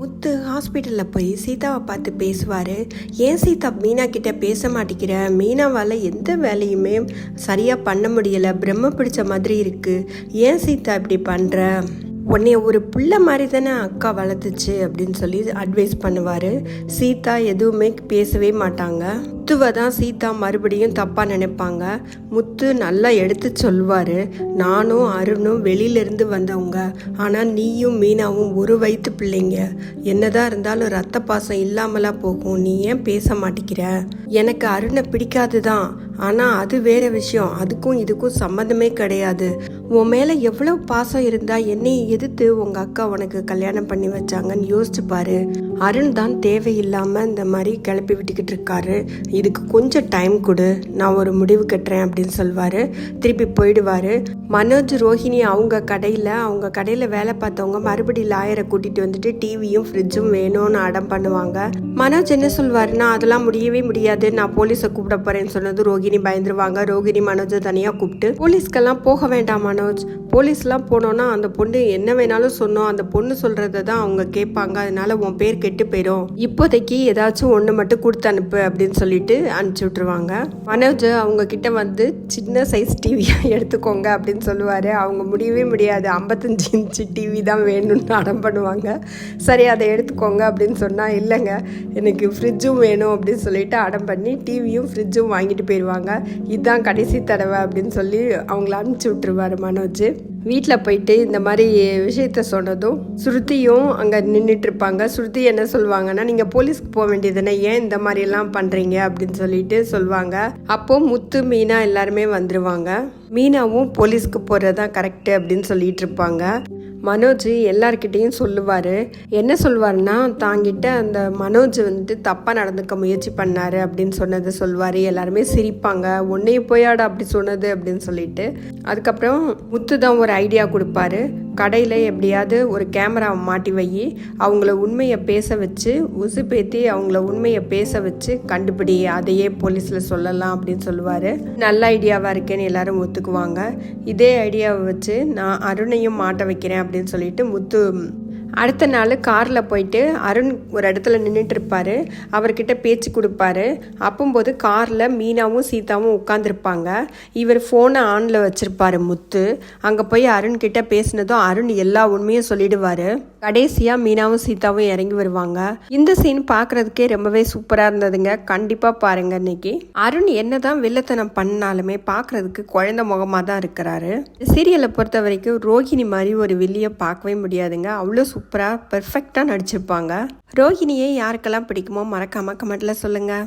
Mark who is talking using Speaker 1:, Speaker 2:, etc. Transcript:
Speaker 1: முத்து ஹாஸ்பிட்டலில் போய் சீதாவை பார்த்து பேசுவார். ஏன் சீதா மீனா கிட்ட பேச மாட்டேங்கிற? மீனாவால் எந்த வேலையுமே சரியாக பண்ண முடியலை. பிரம்ம பிடிச்ச மாதிரி இருக்குது ஏன் சீதா இப்படி பண்ணுற உன்னைய ஒரு புள்ள மாதிரி தானே அக்கா வளர்த்துச்சு. அப்படின்னு சொல்லி அட்வைஸ் பண்ணுவார். சீதா எதுவுமே பேசவே மாட்டாங்க. முத்துவை தான் சீதா மறுபடியும் தப்பாக நினைப்பாங்க. முத்து நல்லா எடுத்து சொல்வார். நானும் அருணும் வெளியிலேருந்து வந்தவங்க. ஆனால் நீயும் மீனாவும் ஒரு வயிற்று பிள்ளைங்க. என்னதான் இருந்தாலும் ரத்த பாசம் இல்லாமலா போகும். நீ ஏன் பேச மாட்டேங்கிற எனக்கு அருணை பிடிக்காது தான் ஆனால் அது வேற விஷயம். அதுக்கும் இதுக்கும் சம்மந்தமே கிடையாது. உன் மேலே எவ்வளோ பாசம் இருந்தால் என்னை எதிர்த்து உங்கள் அக்கா உனக்கு கல்யாணம் பண்ணி வச்சாங்கன்னு யோசிச்சு பாரு. அருண் தான் தேவையில்லாமல் இந்த மாதிரி கிளப்பி விட்டுக்கிட்டு இருக்காரு. இதுக்கு கொஞ்சம் டைம் கொடு. நான் ஒரு முடிவு கட்டுறேன் அப்படின்னு சொல்வார். திருப்பி போயிடுவார். மனோஜ் ரோஹிணி அவங்க கடையில் அவங்க கடையில் வேலை பார்த்தவங்க மறுபடியும் லாயரை கூட்டிகிட்டு வந்துட்டு டிவியும் ஃப்ரிட்ஜும் வேணும்னு அடம் பண்ணுவாங்க. மனோஜ் என்ன சொல்வாருன்னா அதெல்லாம் முடியவே முடியாது. நான் போலீஸை கூப்பிட போகிறேன்னு சொன்னது ரோகிணி பயந்துருவாங்க. ரோகிணி மனோஜை தனியாக கூப்பிட்டு போலீஸ்க்கெல்லாம் போக வேண்டாம் மனோஜ். போலீஸ்லாம் போனோன்னா அந்த பொண்ணு என்ன வேணாலும் சொன்னோம். அந்த பொண்ணு சொல்கிறத தான் அவங்க கேட்பாங்க. அதனால உன் பேர் கெட்டு போயிடும் இப்போதைக்கு ஏதாச்சும் ஒன்று மட்டும் கொடுத்து அனுப்பு அப்படின்னு சொல்லிட்டு அனுப்பிச்சி விட்ருவாங்க மனோஜ் அவங்க கிட்ட வந்து சின்ன சைஸ் டிவியாக எடுத்துக்கோங்க அப்படின்னு சொல்லுவார். அவங்க முடியவே முடியாது. ஐம்பத்தஞ்சு இன்ச்சு டிவி தான் வேணும்னு அடம் பண்ணுவாங்க. சரி அதை எடுத்துக்கோங்க அப்படின்னு சொன்னால் இல்லைங்க. எனக்கு ஃப்ரிட்ஜும் வேணும் அப்படின்னு சொல்லிட்டு அடம் பண்ணி டிவியும் ஃப்ரிட்ஜும் வாங்கிட்டு போயிடுவாங்க இதுதான் கடைசி தடவை அப்படின்னு சொல்லி அவங்கள அனுப்பிச்சி விட்ருவாரு மனோஜ். வீட்டில் போயிட்டு இந்த மாதிரி விஷயத்த சொன்னதும் ஸ்ருதியும் அங்கே நின்றுட்டு இருப்பாங்க ஸ்ருதி என்ன சொல்லுவாங்கன்னா நீங்கள் போலீஸ்க்கு போக வேண்டியதுன்னா ஏன் இந்த மாதிரிலாம் பண்ணுறீங்க அப்படின்னு சொல்லிட்டு சொல்லுவாங்க. அப்போ முத்து மீனா எல்லாருமே வந்துருவாங்க. மீனாவும் போலீஸ்க்கு போகிறது தான் கரெக்டு அப்படின்னு சொல்லிட்டு இருப்பாங்க மனோஜ் எல்லார்கிட்டேயும் சொல்லுவார். என்ன சொல்லுவாருன்னா தாங்கிட்ட அந்த மனோஜ் வந்துட்டு தப்பாக நடந்துக்க முயற்சி பண்ணாரு அப்படின்னு சொன்னதை சொல்லுவார். எல்லாருமே சிரிப்பாங்க. உன்னையும் போயாடா அப்படி சொன்னது அப்படின்னு சொல்லிட்டு. அதுக்கப்புறம் முத்து தான் ஒரு ஐடியா கொடுப்பாரு. கடையில் எப்படியாவது ஒரு கேமரா மாட்டி வை. அவங்கள உண்மையை பேச வச்சு உசு பேத்தி அவங்கள உண்மையை பேச வச்சு கண்டுபிடி அதையே போலீஸில் சொல்லலாம் அப்படின்னு சொல்லுவார். நல்ல ஐடியாவாக இருக்கேன்னு எல்லாரும் ஒத்துக்குவாங்க. இதே ஐடியாவை வச்சு நான் அருணையும் மாட்ட வைக்கிறேன் அப்படின்னு சொல்லிட்டு முத்து அடுத்த நாள் காரில் போயிட்டு அருண் ஒரு இடத்துல நின்றுட்டு இருப்பாரு அவர்கிட்ட பேச்சு கொடுப்பாரு. அப்போம்போது காரில் மீனாவும் சீதாவும் உட்காந்துருப்பாங்க இவர் ஃபோனை ஆனில் வச்சுருப்பாரு முத்து. அங்கே போய் அருண் கிட்ட பேசினதும் அருண் எல்லா உண்மையும் சொல்லிடுவார். கடைசியாக மீனாவும் சீதாவும் இறங்கி வருவாங்க. இந்த சீன் பார்க்குறதுக்கே ரொம்பவே சூப்பராக இருந்ததுங்க. கண்டிப்பாக பாருங்க இன்னைக்கு. அருண் என்னதான் வில்லத்தனம் பண்ணாலுமே பார்க்குறதுக்கு குழந்த முகமாக தான் இருக்கிறாரு சீரியலை பொறுத்த வரைக்கும் ரோஹிணி மாதிரி ஒரு வில்லியை பார்க்கவே முடியாதுங்க. அவ்வளோ சூப்பராக பர்ஃபெக்டாக நடிச்சிருப்பாங்க. ரோஹிணியை யாருக்கெல்லாம் பிடிக்குமோ மறக்காமல் கமெண்ட்டில் சொல்லுங்கள்